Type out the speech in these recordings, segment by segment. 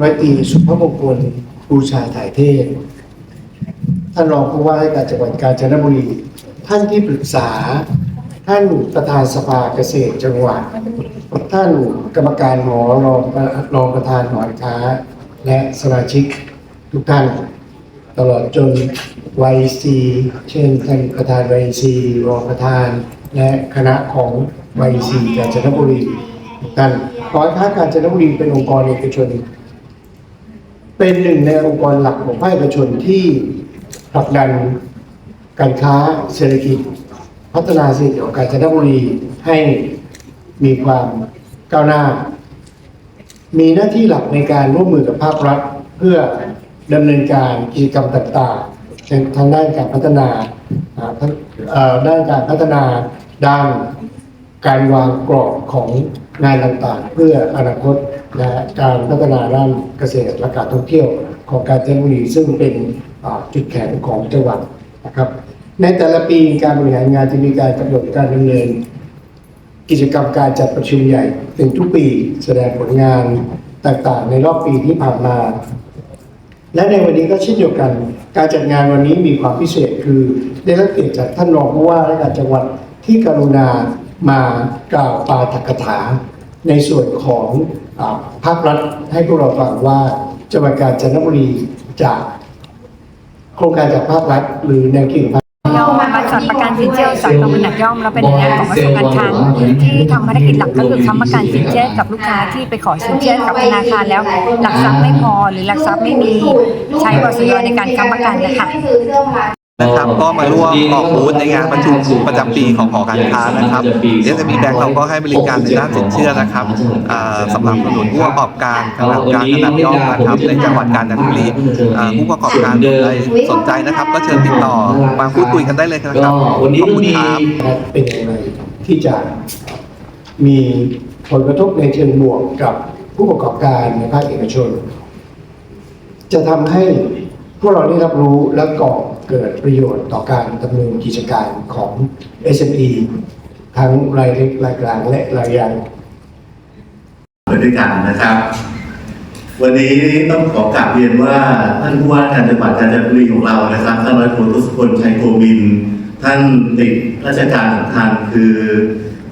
ร้อยตีสุภมงคลบูชาถ่ายเทศ ท่านรองผู้ว่าราชการจังหวัดกาญจนบุรี ท่านที่ปรึกษา ท่านประธานสภาเกษตรจังหวัด ท่านกรรมการหอรองรองประธานหอค้า และสมาชิกทุกท่าน ตลอดจนวัยซีเช่นท่านประธานวัยซีรองประธาน และคณะของวัยซีกาญจนบุรีทุกท่านหอการค้ากาญจนบุรีเป็นองค์กรเอกชน เป็นหนึ่งในองค์กรหลักของภาคเอกชนที่ผลักดันการค้าเศรษฐกิจ พัฒนาเศรษฐกิจของกาญจนบุรีให้มีความก้าวหน้า มีหน้าที่หลักในการร่วมมือกับภาครัฐ เพื่อดำเนินการกิจกรรมต่างๆทั้งทางด้านการพัฒนาด้านการพัฒนาด้าน การวางกรอบของงานต่างๆ เพื่ออนาคตและการพัฒนาด้านเกษตรและการท่องเที่ยวของกาญจนบุรีซึ่งเป็นจุดแข็งของจังหวัดนะครับ ในแต่ละปีการบริหารงานจะมีการกำหนดการดำเนิน กิจกรรมการจัดประชุมใหญ่ถึงทุกปีแสดงผลงานต่างๆ ในรอบปีที่ผ่านมา และในวันนี้ก็เช่นเดียวกัน การจัดงานวันนี้มีความพิเศษคือ ได้รับเกียรติจากท่านรองผู้ว่าราชการจังหวัดที่กรุณา มากล่าวปาฐกถา ในส่วนของอภาครัฐให้พวกเราฟังว่าจังหวัดกาญจนบุรีจะโครงการจากภาครัฐ หรือแนวคิดของภาคเราบริษัทประกันสินเชื่ออุตสาหกรรมขนาดย่อมเราเป็นหน่วยงานของกระทรวงการคลังที่ทำภารกิจหลักก็คือค้ำประกันสินเชื่อกับลูกค้าที่ไปขอสินเชื่อกับธนาคารแล้ว หลักทรัพย์ไม่พอหรือหลักทรัพย์ไม่มีใช้บริษัทในการค้ำประกันนะคะ นะครับก็มาร่วมออกบูธในงานประชุมประจำปีของหอการค้านะครับ SME Bank เราก็ให้บริการในด้านสินเชื่อนะครับอ่าสำหรับสนุนผู้ประกอบการขนาดกลางขนาดย่อมนะครับในจังหวัดกาญจนบุรีอ่าผู้ประกอบการใดสนใจนะครับ ก็เชิญติดต่อมาพูดคุยกันได้เลยนะครับวันนี้ขอบคุณครับเป็นอย่างไรที่จะมีผลกระทบในเชิงบวกกับผู้ประกอบการในภาคเอกชน จะทำให้ พวกเราได้รับรู้และก่อเกิดประโยชน์ต่อการดำเนินกิจการของ SME ทั้งรายเล็กรายกลางและรายใหญ่ไปด้วยกันนะครับ วันนี้ต้องขอกราบเรียนว่าท่านผู้ว่าการจังหวัดกาญจนบุรีของเรานะครับท่านร้อยโททศพลชัยโกมิน ท่านติดราชการสำคัญคือ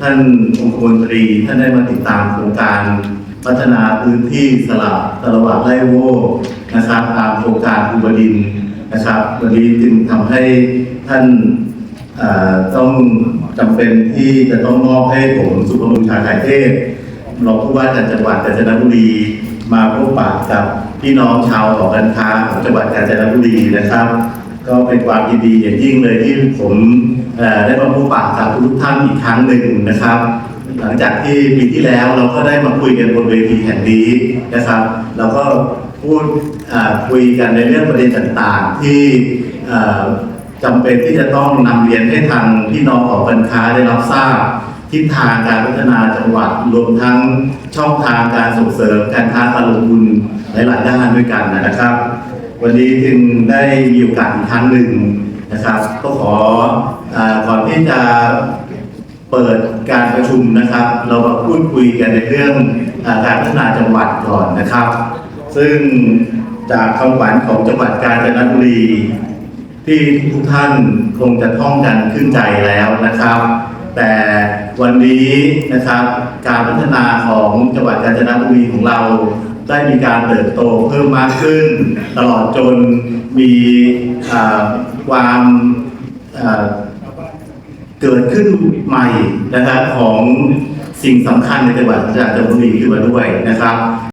ท่านองคมนตรีท่านได้มาติดตามโครงการ พัฒนาพื้นที่สลับตะวันไร่โวนะครับตามโครงการภูบดินนะครับ วันนี้จึงทำให้ท่านต้องจำเป็นที่จะต้องมอบให้ผมสุภมุญชาถ่ายเทศรองผู้ว่าการจังหวัดกาญจนบุรีมาพบปะกับพี่น้องชาวหอการค้าของจังหวัดกาญจนบุรีนะครับ ก็เป็นความยินดีอย่างยิ่งเลยที่ผมได้มาพบปะกับทุกท่านอีกครั้งหนึ่งนะครับ หลังจากที่ปีที่แล้วเราก็ได้มาคุยกันบนเวทีแห่งนี้นะครับเราก็พูดคุยกันในเรื่องประเด็นต่างๆ ที่เอ่อจำเป็นที่จะต้องนำเรียนให้ทางพี่น้องของการค้าได้รับทราบทิศทางการพัฒนาจังหวัดรวมทั้งช่องทางการส่งเสริมการค้าการลงทุนหลายๆด้านด้วยกันนะครับ วันนี้จึงได้มีโอกาสอีกครั้งหนึ่งนะครับ ก็ขออก่อนที่จะ เปิดการประชุมนะครับ เรามาพูดคุยกันในเรื่องการพัฒนาจังหวัดก่อนนะครับ ซึ่งจากคำขวัญของจังหวัดกาญจนบุรีที่ทุกท่านคงจะท่องกันขึ้นใจแล้วนะครับ แต่วันนี้นะครับการพัฒนาของจังหวัดกาญจนบุรีของเราได้มีการเติบโตเพิ่มมากขึ้น ตลอดจนมีความ เกิดขึ้นใหม่นะครับของสิ่งสำคัญในจังหวัดกาญจนบุรีขึ้นมาด้วยนะครับ